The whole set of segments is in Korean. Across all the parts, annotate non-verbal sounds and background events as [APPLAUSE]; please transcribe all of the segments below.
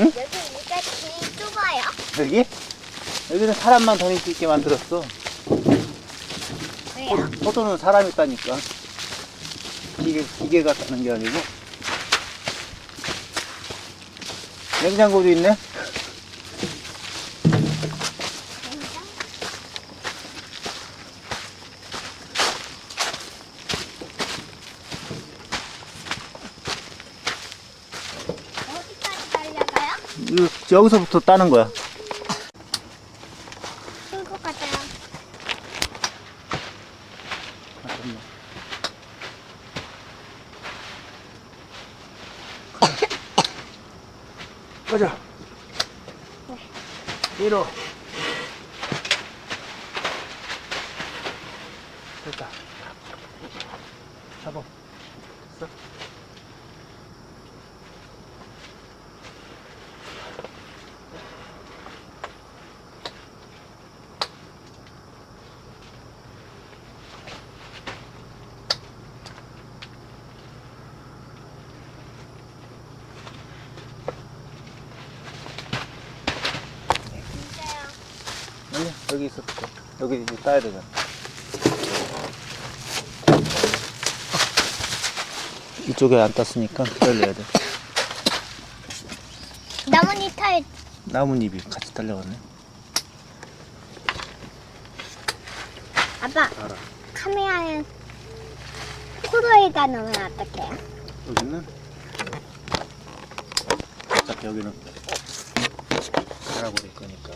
응? 여기 이가 제일 좁아요. 여기? 여기는 사람만 다닐 수 있게 만들었어. 왜요? 포도는 사람이 있다니까. 기계, 기계가 따는 게 아니고. 냉장고도 있네? 어디까지 달려가요? 이- 여기서부터 따는 거야. 끌고 가자요. 가자. 위로. 됐다. 잡아. 됐어? 진짜요. 아니, 여기 있어. 여기 이제 따야 되잖아. 이쪽에 안 땄으니까 기다려야 돼. 나뭇잎 탈 나뭇잎이 같이 딸려갔네. 아빠 알아. 카메라는 포도에다 넣으면 어떡해요? 여기는 어차피 여기는 갈아버릴 거니까.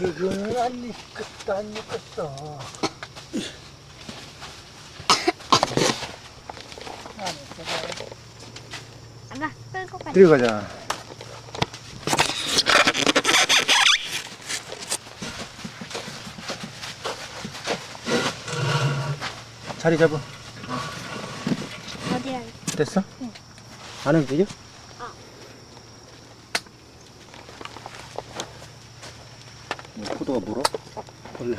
이거는 안 익었다, 안 익었어. 아빠 끌고 가자. 들어가자. 자리 잡아. 어디야? 됐어? 안 움직여? 어. 뭐 포도가 물어? 원래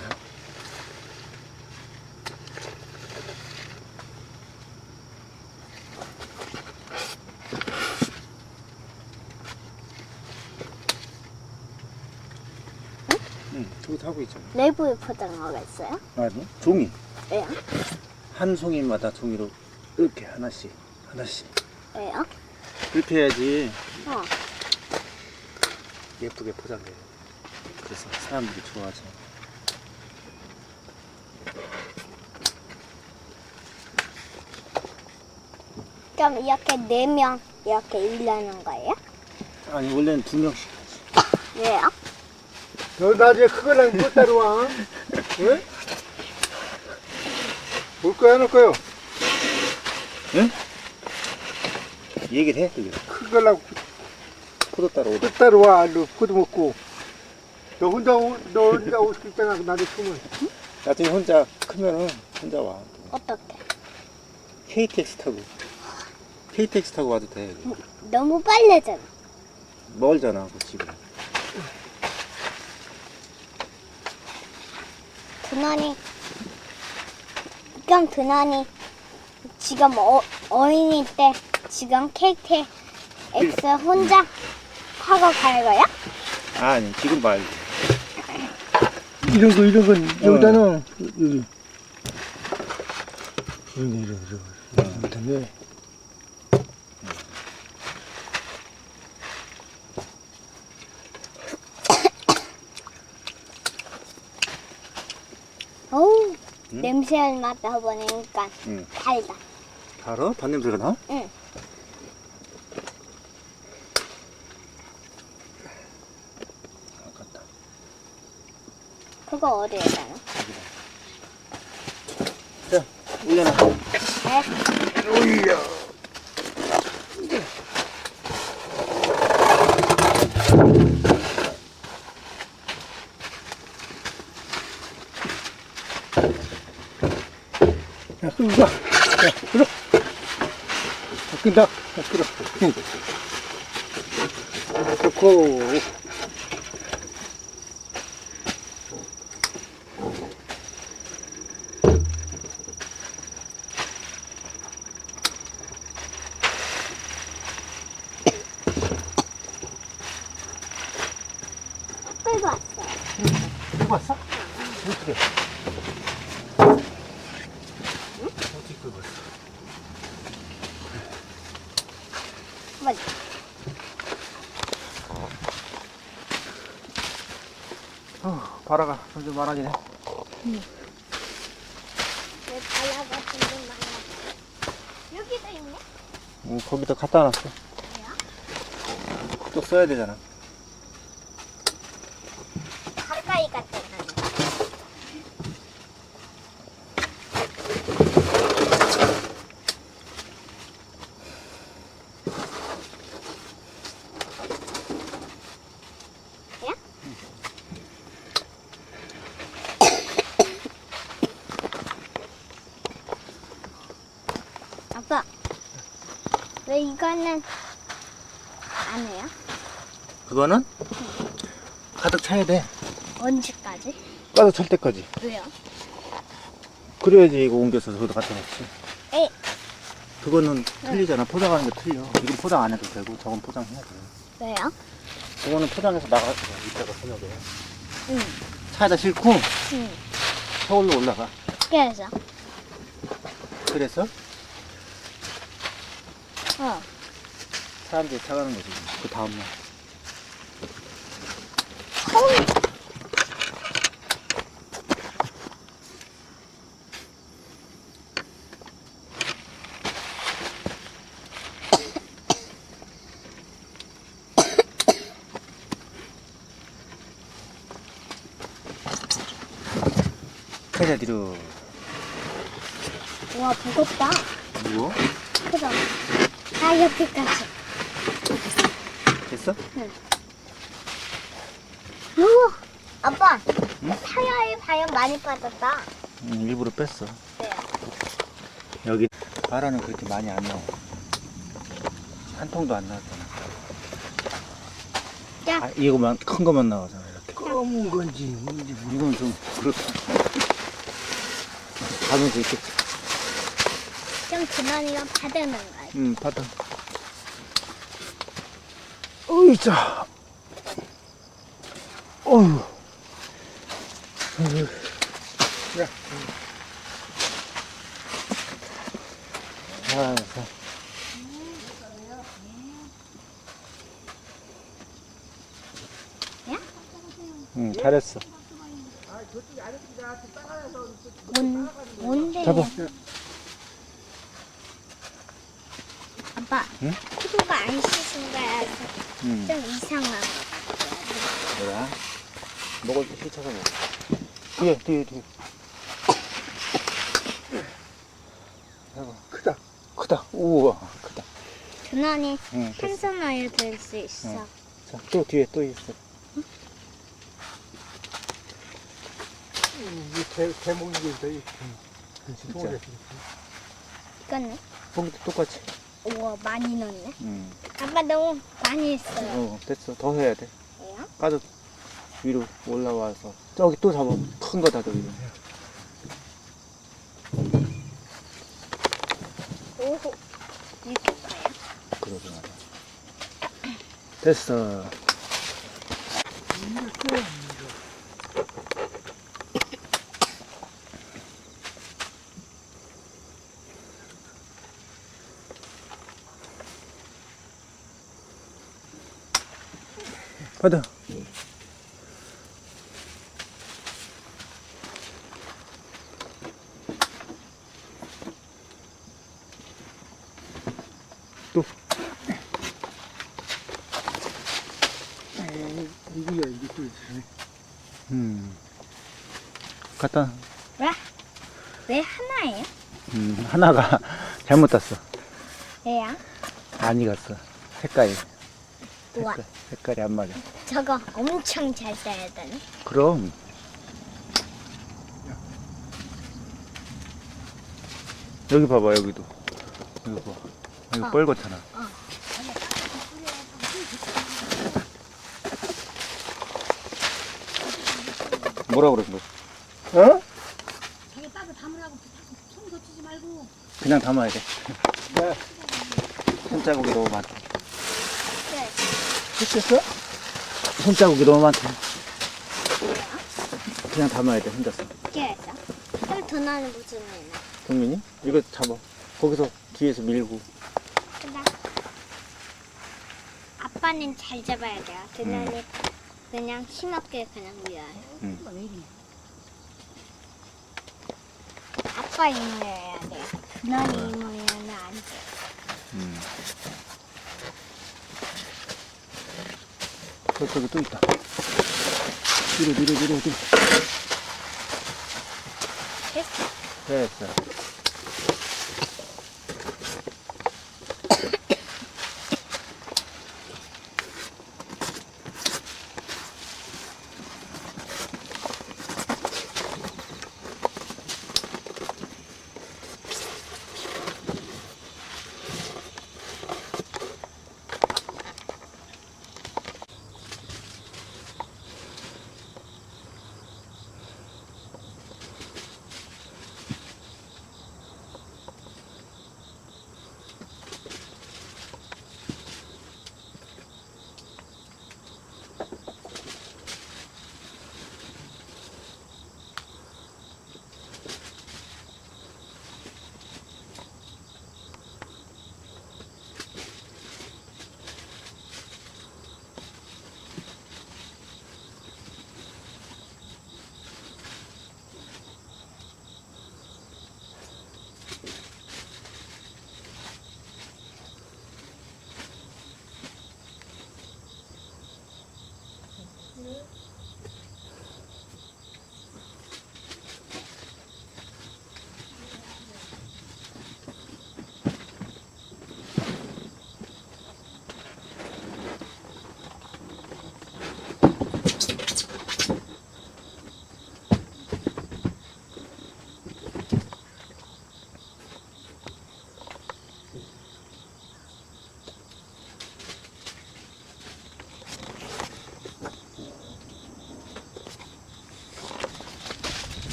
응, 저기 하고 있잖아. 내부에 포장하고 있어요? 아니, 종이. 왜요? 한 송이마다 종이로 이렇게 하나씩, 하나씩. 왜요? 그렇게 해야지 어. 예쁘게 포장돼. 그래서 사람들이 좋아하죠. 그럼 이렇게 네 명 이렇게 일하는 거예요? 아니, 원래는 두 명씩. 왜요? 너 나중에 그거랑 못 따라와. 응? 올 거야, 안 올 거요? 얘기를 해, 그게. 그거랑 포도 따러 오다. 못 따라와. 너 포도 먹고. 너 혼자, 오- 너 혼자 올 수 있잖아. 나도 크면. 나중에 혼자 크면은 혼자 와. 어떻게? KTX 타고. KTX 타고 와도 돼. 너무 빨래잖아. 멀잖아, 그 집에. 드나니 그럼 드나니 지금 어, 어린이 때 지금 KTX 혼자 타고 갈 거야? 아니, 지금 말고. 이런 거, 이런 건 여기다는 여기. 이런 거, 이런 거, 이런 거. 응? 냄새를 맡아보니까 응. 달다. 알아? 단 냄새가 나? 응. 아깝다. 그거 어디에 가요? 자, 올려놔. 네. 올려. 야, 끌고 가. 야, 끌어. 야, 끈다. 야, 끌어. 응. 좋고. 거 봤어? 맞아. 어, 바라가 점점 많아지네. 많아? 여기도 있네. 응, 거기다 갖다 놨어. 또 써야 되잖아. 가까이 갔다 나는. 야? 아빠, 왜 이거는 안 해요? 그거는 가득 차야 돼. 언제까지? 가득 찰 때까지. 왜요? 그래야지 이거 옮겨서 저기다 갖다 놓지. 에이. 그거는 틀리잖아. 포장하는 게 틀려. 이건 포장 안 해도 되고 저건 포장해야 돼. 왜요? 그거는 포장해서 나가 이따가 저녁에 응. 차에다 싣고 응. 서울로 올라가. 그래서 그래서 어 사람들이 타가는 거지. 그 다음날. 가자 뒤로. 와 무겁다. 뭐? 그럼 다 옆에까지. 됐어? 우와 아빠 타이어에 바람 많이 빠졌다. 응, 일부러 뺐어. 네. 여기 바라는 그렇게 많이 안 나와. 한 통도 안 나왔잖아. 야. 아, 이거만 큰 거만 나와잖아 이렇게. 검은 건지 뭔지 모르 이건 좀 그렇다. [LAUGHS] 가면서 이렇게 좀 그만이가 받는 거야. 응 받아. 으이자. 어휴. 야. 아, 자. 야? 응, 잘했어. 뭔 뭔데? 잡아. 아빠. 응? 구두가 안 씻은 거야. 응. 좀 이상한 거 같아. 뭐야? 먹을 때 휘쳐서 먹어. 뒤에, 뒤에, 뒤에. 크다. 크다. 우와, 크다. 준환이 응. 한 손으로 들 수 있어. 응. 자, 또 뒤에 또 있어. 이 개, 개목이 있다. 이 진짜. 이거는 거기도 똑같이. 우와 많이 넣네. 응. 아빠 너무 많이 했어요. 어, 됐어. 더 해야 돼. 왜요? 가득 위로 올라와서. 저기 또 잡아. 큰 거다, 저기. 오호. 이렇게 커요? 그러지 마라. 됐어. 받아. 또. 이거야 이게 또 있네. 음. 갖다. 왜? 왜 하나예요? 음, 하나가 [LAUGHS] 잘못 땄어. 왜요? 안 익었어. 색깔이. 색깔, 색깔이 안 맞아. 저거 엄청 잘 써야 되네. 그럼. 여기 봐봐, 여기도. 여기 봐. 여기 어. 뻘겋잖아. 어. 뭐라 그러는 거지? 어? 자기 따서 담으라고 손 거치지 말고 그냥 담아야 돼. 야, 손자국이 너무 많다. 네. 됐겠어? 손자국이 너무 많다. 그냥 담아야 돼, 혼자서. 이렇게 해서. 전화는 무슨 일이야? 동민이? 이거 잡아. 거기서 뒤에서 밀고. 그다 아빠는 잘 잡아야 돼요. 그날이 그냥 힘없게 그냥 밀어요. 이래? 아빠 이모여야 돼요. 그날이 이모여는 안 돼. 음. 저쪽에 또 있다. 뒤로, 뒤로, 뒤로, 뒤로. 됐어. 됐어.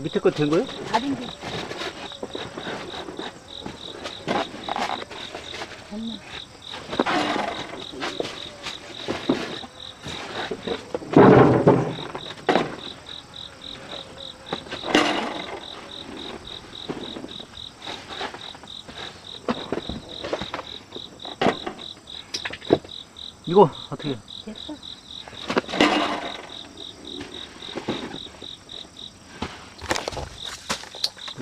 밑에 거 된 거야? 다른 게. 엄마. 이거 어떻게?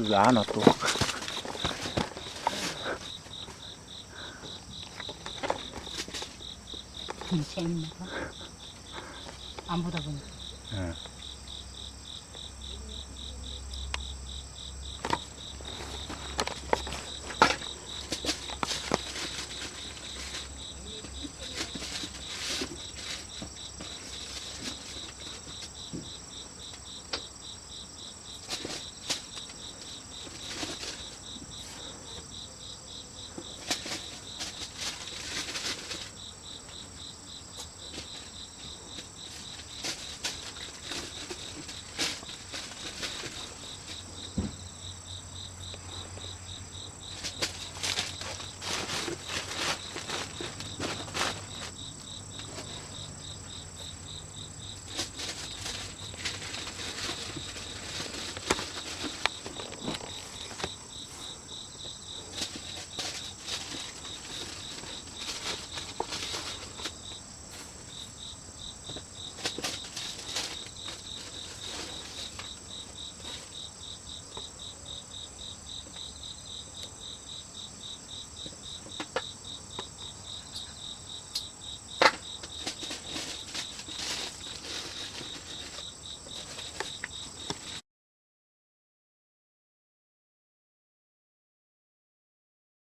됐어? 왜안 와 또? 안 보다 보니까. 응.